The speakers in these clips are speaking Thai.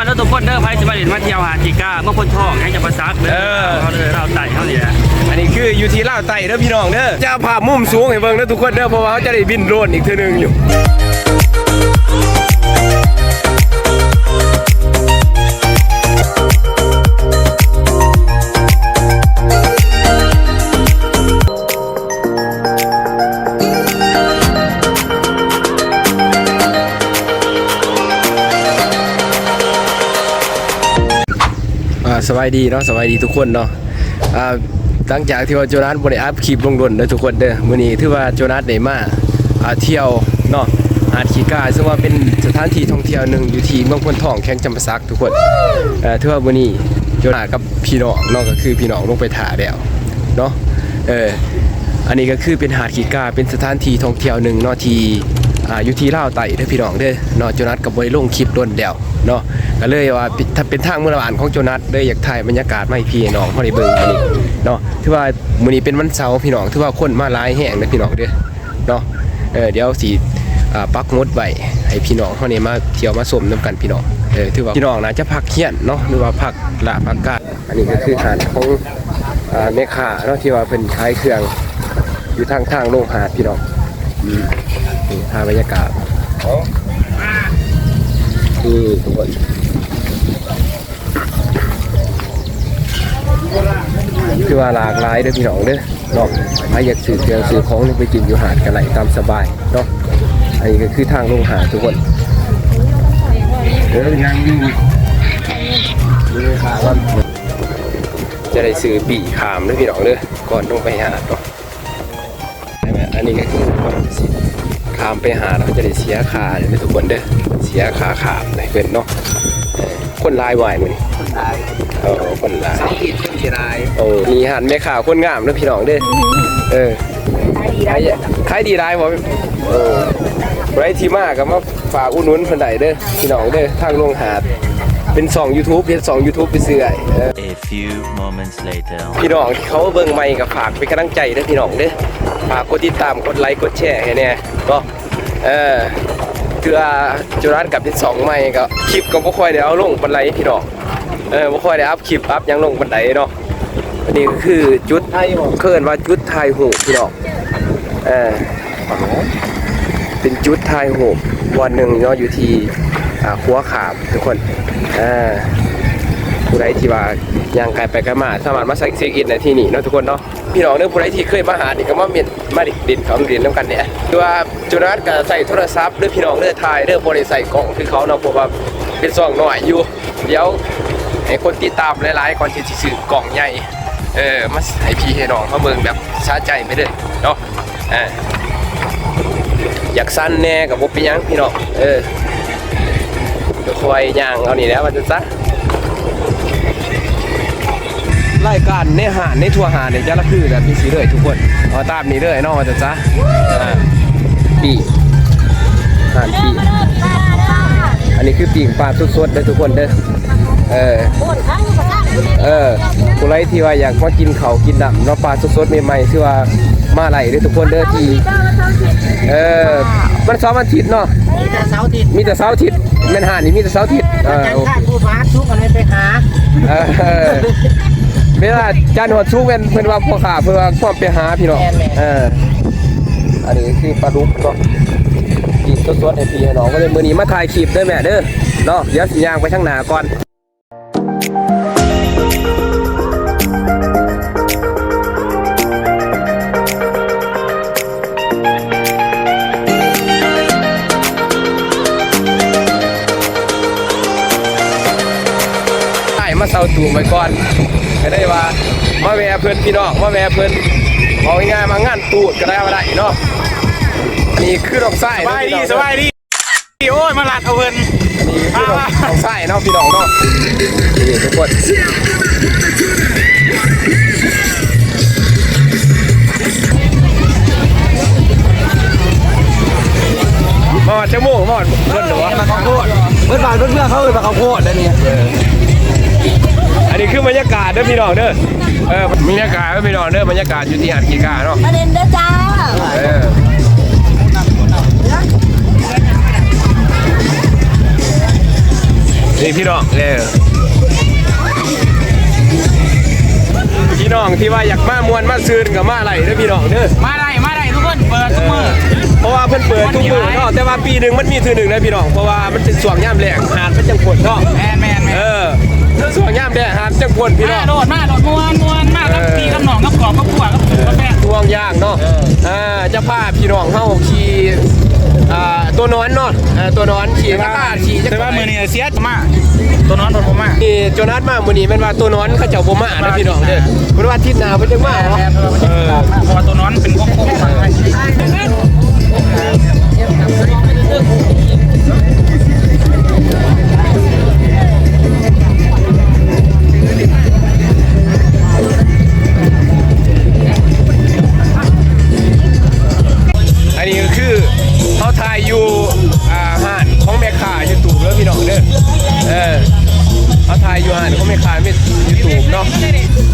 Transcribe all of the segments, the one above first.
วนแล้วทุกคนเด้อไพ่สิบาเด่นมาเที่ยวหาดจิก้าเมื่อคนท้องยังจะประซักเด้อเขาเลยเราไต่เขาเนี่ยอันนี้คืออยู่ที่ลาวไต่เด้อพี่น้องเด้อจะเอาภาพมุมสูงให้เบิ่งเด้อทุกคนเด้อเพราะว่าเขาจะได้บินโดรนอีกเทื่อนึงอยู่ สบายดีเนาะสบายดีทุกคนเนาะอ่าหลังจากที่ว่าโจนัสบริอัพคลิปลงดนเด้อทุกคนเด้อมื้อนี้ถือว่าโจนัสได้มาอ่าเที่ยวเนาะหาดขีกาซึ่งว่าเป็นสถานที่ท่องเที่ยวหนึ่งอยู่ที่เมืองพนทองแข้งจำปาสักทุกคนเอ่อถือว่ามื้อนี้โจนัสกับพี่น้องเนาะก็คือพี่น้องลงไปถ่าแล้วเนาะเอออันนี้ก็คือเป็นหาดขีกาเป็นสถานที่ท่องเที่ยวหนึ่งเนาะที่อ่าอยู่ที่ลาวไต่เด้อพี่น้องเด้อเนาะโจนัสกับบริลงคลิปดนแล้ว เนาะก็เลยว่าถ้าเป็นทางเมื่อวานของโจนัสเลยอยากถ่ายบรรยากาศมาให้พี่น้องเขาได้เบิ่งอันนี้เนาะถือว่ามื้อนี้เป็นวันเสาร์พี่น้องถือว่าคนมาหลายแห่งเด้อพี่น้องเด้อเนาะเออเดี๋ยวสิอ่าปักหมุดไว้ให้พี่น้องเขาเนี่มาเที่ยวมาชมนํกันพี่น้องเออถือว่าพี่น้องน่าจะพักเฮียนเนาะหรือว่าพักละพักกาดอันนี้ก็คือหาดของอ่าแม่ค้าเนาะที่ว่าเพิ่นขายเครื่องอยู่ทางทางโรงหาดพี่น้องอืมนี่ภาพบรรยากาศ นี่ทุกคนคือว่าหลากหลายเด้อพี่น้องเด้อเนาะใครอยากซื้อเครื่องซื้อของไปกินอยู่หาดกันไหลตามสบายเนาะอันนี้ก็คือทางลงหาดทุกคนเด้อยังอยู่ดูขาก่อนจะได้ซื้อปีขามเด้อพี่น้องเด้อก่อนลงไปหาดเนาะใช่ไหมอันนี้ก็คือสิขามไปหาดเราจะได้เสียค่าเด้อทุกคนเด้อ เสียค่าขามให้เพิ่นเนาะเออคนหลายบ่อยมื้อนี้คนตายเออคนหลายสาเหตุคนที่ร้ายโอ้มีหันแม่ข่าวคนงามเด้อพี่น้องเด้อเออขายขายดีได้บ่เออไรที่มาก็มาฝากอุดหนุนเพิ่นได้เด้อพี่น้องเด้อทางลงหาดเป็นสอง YouTube เป็นสอง YouTube ไปซื้อไอ้เออ A few moments later. พี่น้องที่เขาเบิ่งใหม่ก็ฝากเป็นกำลังใจเด้อพี่น้องเด้อฝากกดติดตามกดไลค์กดแชร์ให้แน่ก็เออ คือจุรัสกับที่สองใหม่ก็คลิปก็บ่ค่อยได้เอาลงปานไรพี่น้องเออบ่ค่อยได้อัพคลิปอัพยังลงปานใดเนาะอันนี้ก็คือจุดไทยบอกเคินว่าจุดทายหูพี่น้องเออเป็นจุดทายหูวันหนึ่งเนาะอยู่ที่อ่าขัวขามทุกคนอ่าผู้ใดที่ว่าย่างไกลไปไกลมาสามารถมาใส่เซ็กอินในที่นี่เนาะทุกคนเนาะ พี่น้องเรื่อผู้ใดที่เคยมาหาดิก็มาเมียนมาดิดินเขาเรียนน้ำกันเนี่ยคือว่าจุนัสก็ใส่โทรศัพท์เรื่อพี่น้องเรื่องถ่ายเรื่อบริใส่กล่องคือเขาเนาะเพราะว่าเป็นซองหน่อยอยู่เดี๋ยวให้คนติดตามหลายๆก่อนที่จะซื้อกล่องใหญ่เออมาให้พี่ให้น้องเขาเบิ่งแบบชาใจไปเลยเนาะเอออยากสั้นแน่กับบ่เป็นหยังพี่น้องเออเดี๋ยวคอยย่างเอานี่แล้วมันจะซะ รายการในหาดในทัวร์หาดเนี่ยจะละคือแบบนี้สิเลยทุกคนเอาตามนี้เลยเนาะมันจะซะอ่าปีหานปีอันนี้คือปีกปลาสดๆเลยทุกคนเด้อเออเออผู้ไรที่ว่าอยากมากินเขาวกินน้ำเนาะปลาสดๆใหม่ๆที่ว่ามาไหลเด้อทุกคนเด้อที่เออมันสองวันอาทิตย์เนาะมีแต่เสาร์อาทิตย์มีแต่เสาร์อาทิตย์แม่นหานี่มีแต่เสาร์อาทิตย์เออจันทร์ข้างผู้ฟ้าทุกอะไรไปหา เออ เวลาจานหัวชุกเป็นเพิ่นว่าพ่อขาเพิ่นว่าความไปหาพี่น้องเอออันนี้คือปลาดุกเนาะกินสดๆให้พี่ให้น้องก็เลยมื้อนี้มาถ่ายคลิปเด้อแม่เด้อเนาะเดี๋ยวสิย่างไปทางหน้าก่อนได้มาเซาตูไว้ก่อนก็ได้ ว่ามาแวะเพื่อนพี่น้องมาแวะเพื่อนเอาง่ายๆมางานตูดก็ได้มาได้เนาะนี่คือดอกไส้สบายดีสบายดีโอ้ยมาลัดเอาเพิ่นนี่คือดอกดอกไส้เนาะพี่น้องเนาะนี่ทุกคนมาวัดจมูกมาวัดเพื่อนหรือวะมาข้าวโพดเมื่อวานเพื่อนๆเขาเลยมาข้าวโพดนะเนี่ยอั นนี้คือบรรยากาศเด้อพี่น้องเด้อเออบรรยากาศเด้อพี่น้องเด้อบรรยากาศอยู่ที่หาดกีกาเนาะประเด็นเด้อจ้าเออนี่พี่น้องเออพี่น้องที่ว่าอยากมามวนมาซื้อกับมาอะไรเด้อพี่น้องเด้อมาได้มาได้ทุกคนเปิดทุกมือเพราะว่าเพิ่นเปิดทุกมื้อเนาะแต่ว่าปีหนึงมันมีเทื่อหนึงนะพี่น้องเพราะว่ามันเป็นช่วงยามแล้งหาดมันจังฝนเนาะแมนแมนแมเอนอ ช่วงามแล้งหาดจังฝนพี่น้มาองโดดมาโดดมวนมวนมากครับพี่กับหนองกับกรอบกับขวกับปูกับแม่ช่วงยางเนาะอ่าจะพาพี่น้องเฮาขี่อ่าตัวนอนเนาะอ่าตัวนอนขี่จักรยานขี่จักแต่ว่ามือนี่เสียมากตัวนอนโดนผมมานี่โจนัสมามื้อนี้แม่นว่าตัวนอนเขาเจ้าบ่มานะพี่น้องเด้อเพิ่นว่าอาทิตย์หน้าเพิ่นจะมาเนาะเออเพราะว่าตัวนอนเป็นโค้งๆมาอัน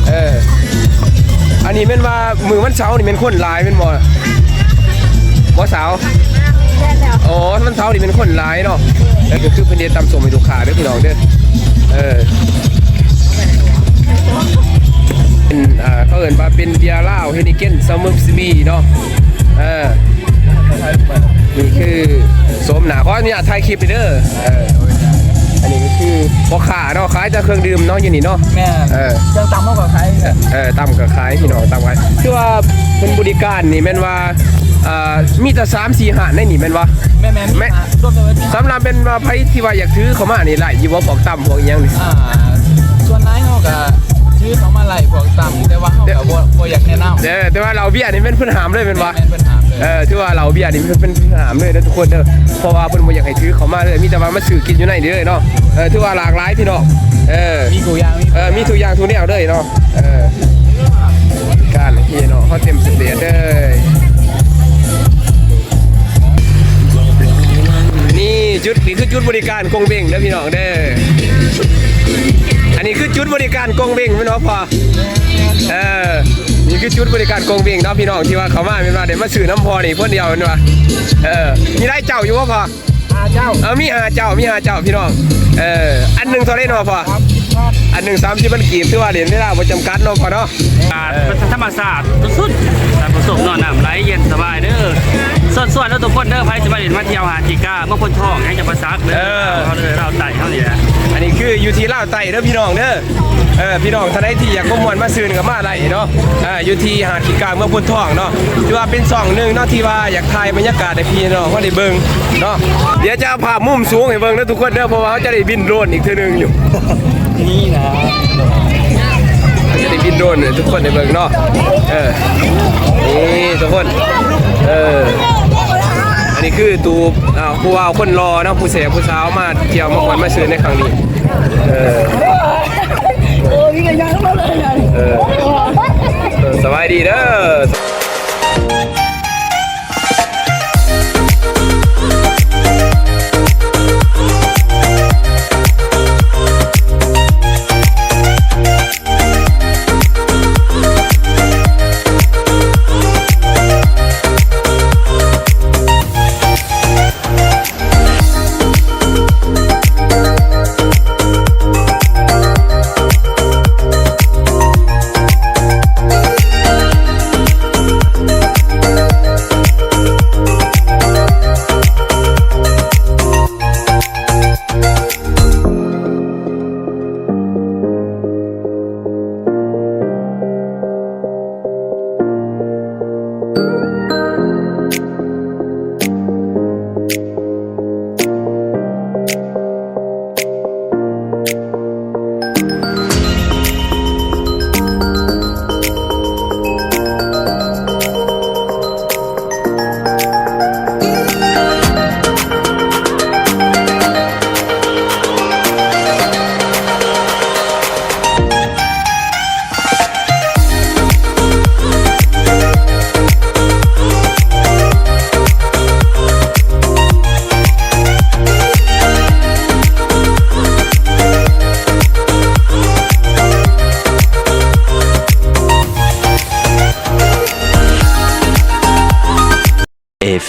เออ อันนี้เป็นว่ามือวันเสาร์นี่เป็นคนหลายเป็นบ่บ่สาวอ๋อวันเสาร์นี่เป็นคนหลายเนาะแล้วก็คือเพิ่นเฮ็ดตำส้มให้ลูกค้าเด้อพี่น้องเด้อ เออเป็นอ่าเขาเอิ้นว่าเป็นเบียร์เหล้าเฮนิเกนซัมเมอร์ซีบีเนาะ เออนี่คือสมหนาขออนุญาตถ่ายคลิปไปเด้อเออ อันนี้ก็คือพ่อค้าเนาะขายแต่เครื่องดื่มเนาะอยู่นี่เนาะแม่เออเครื่องตำมากกว่าใครเออตำกับขายพี่น้องตำไว้คือว่าเป็นบริการนี่แม่นว่าอ่ามีแต่3 4หาดในนี่แม่นว่าแม่แม่แม่ร่วมเลยสำหรับเป็นว่าไผที่ว่าอยากถือเข้ามานี่หลายอยู่ว่าพวกตำพวกอีหยังนี่อ่าส่วนนายเขาก็ชื่อเขามาไล่พวกตำแต่ว่าเขาก็บ่บ่อยากแนะนำเด้อแต่ว่าเราเบียร์นี่เป็นเพิ่นหามเลยแม่นว่าแม่นเป็นถาม เลยเออที่ว่าเราเบียร์นี่เป็นเป็นหามเลยนะทุกคนเด้อเพราะว่าเพิ่นบ่อยากให้ถือเข้ามาเลยมีแต่ว่ามาซื้อกินอยู่ในนี่เลยเนาะเออถือว่าหลากหลายพี่น้องเออมีกูยางมีเออมีทุกอย่างทุกแนวเลยเนาะเออการพี่เนาะเขาเต็มสเตียเลยนี่จุดนี่คือจุดบริการกงเบงเด้อพี่น้องเด้ออันนี้คือจุดบริการกงเบงพี่น้องพอเออ นี่คือจุดบริการกงเบงเนาะพี่น้องที่ว่าเขามาเป็นว่าเดี๋ยวมาซื้อน้ำพอนี่เพื่อนเดียวเป็นว่าเออมีได้เจ้าอยู่ว่าพออาเจ้าเออมีหาเจ้ามีหาเจ้าพี่น้องเอออันหนึ่งเท่าไรเนาะพอครับคิดว่าอันหนึ่งสามสิบมันกีบถือว่าเหรียญไม่ได้ประจำกัดเนาะพอเนาะอ่าเป็นธรรมศาสตร์สุดๆแต่ผสมนอนน้ำไหลเย็นสบายเด้อส่วนส่วนแล้วทุกคนเด้อใครจะมาเรียนมาเที่ยวหาจิก้าเมื่อคนท้องให้จะมาซักเด้อเขาเลยเราไต่เขาเนี่ยอันนี้คืออยู่ที่ลาวไต่เด้อพี่น้องเด้อ เออพี่น้องท่านใดที่อยากก้มวนมาซื้อกับมาอะไหลเนาะอออยู่ที่หาดขีกาเมืองพุนทองเนาะที่ว่าเป็นช่องหนึ่งเนาะที่ว่าอยากถ่ายบรรยากาศให้พี่น้องเขาได้เบิ่งเนาะเดี๋ยวจะเอาภาพมุมสูงให้เบิ่งเด้อทุกคนเด้อเพราะว่าเขาจะได้บินโดรนอีกเทื่อหนึงอยู่ นี่นะเขาจะได้บินโดรนทุกคนได้เบิ่งเนาะเออนี่ทุกคนเอออันนี้คือตูอ่าผู้ว่าคนรอเนาะผู้เสพผู้สาวมาเที่ยวมาควันมาซื้อในครั้งนี้เออ เออสบายดีเด้อ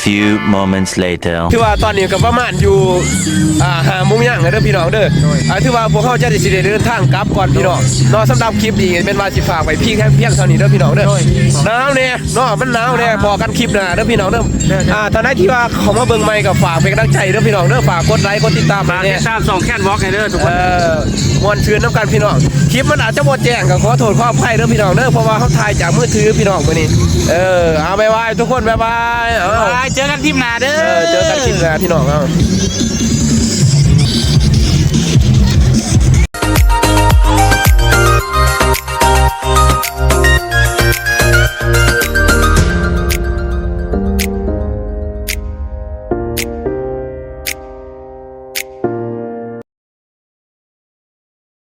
few moments later. ถือว่าตอนนี้ก็ประมาณอยู่อ่าหาโมุงย่างเด้อพี่น้องเด้ออ่าถือว่าพวกเขาจะได้สิได้เดินทางกลับก่อนพี่น้องเนาะสำหรับคลิปนี้เป็นว่าสิฝากไว้พี่แค่เพียงเท่านี้เด้อพี่น้องเด้อหนาวแน่เนาะมันหนาวแน่พอกันคลิปหน้าเด้อพี่น้องเด้ออ่าตอนนั้นที่ว่าเขามาเบิ่งใหม่ก็ฝากเป็นกำลังใจเด้อพี่น้องเด้อฝากกดไลค์กดติดตามฝากให้ติแน่ดตามสองแคนวอล์กให้เด้อทุกคเอนอมวนชื่นน้ำกันพี่น้อง คลิปมันอาจจะหมดแจ้งก็ขอโทษขออภัยเด้อพี่น้องเด้อเพราะว่าเขาถ่ายจากมือถือพี่น้องมื้อนี้ เออ เอาบ๊ายบายทุกคนบ๊ายบายเอาไปเจอกันทีมหนาเด้เออเจอกันคลิปหน้าพี่น้องครับ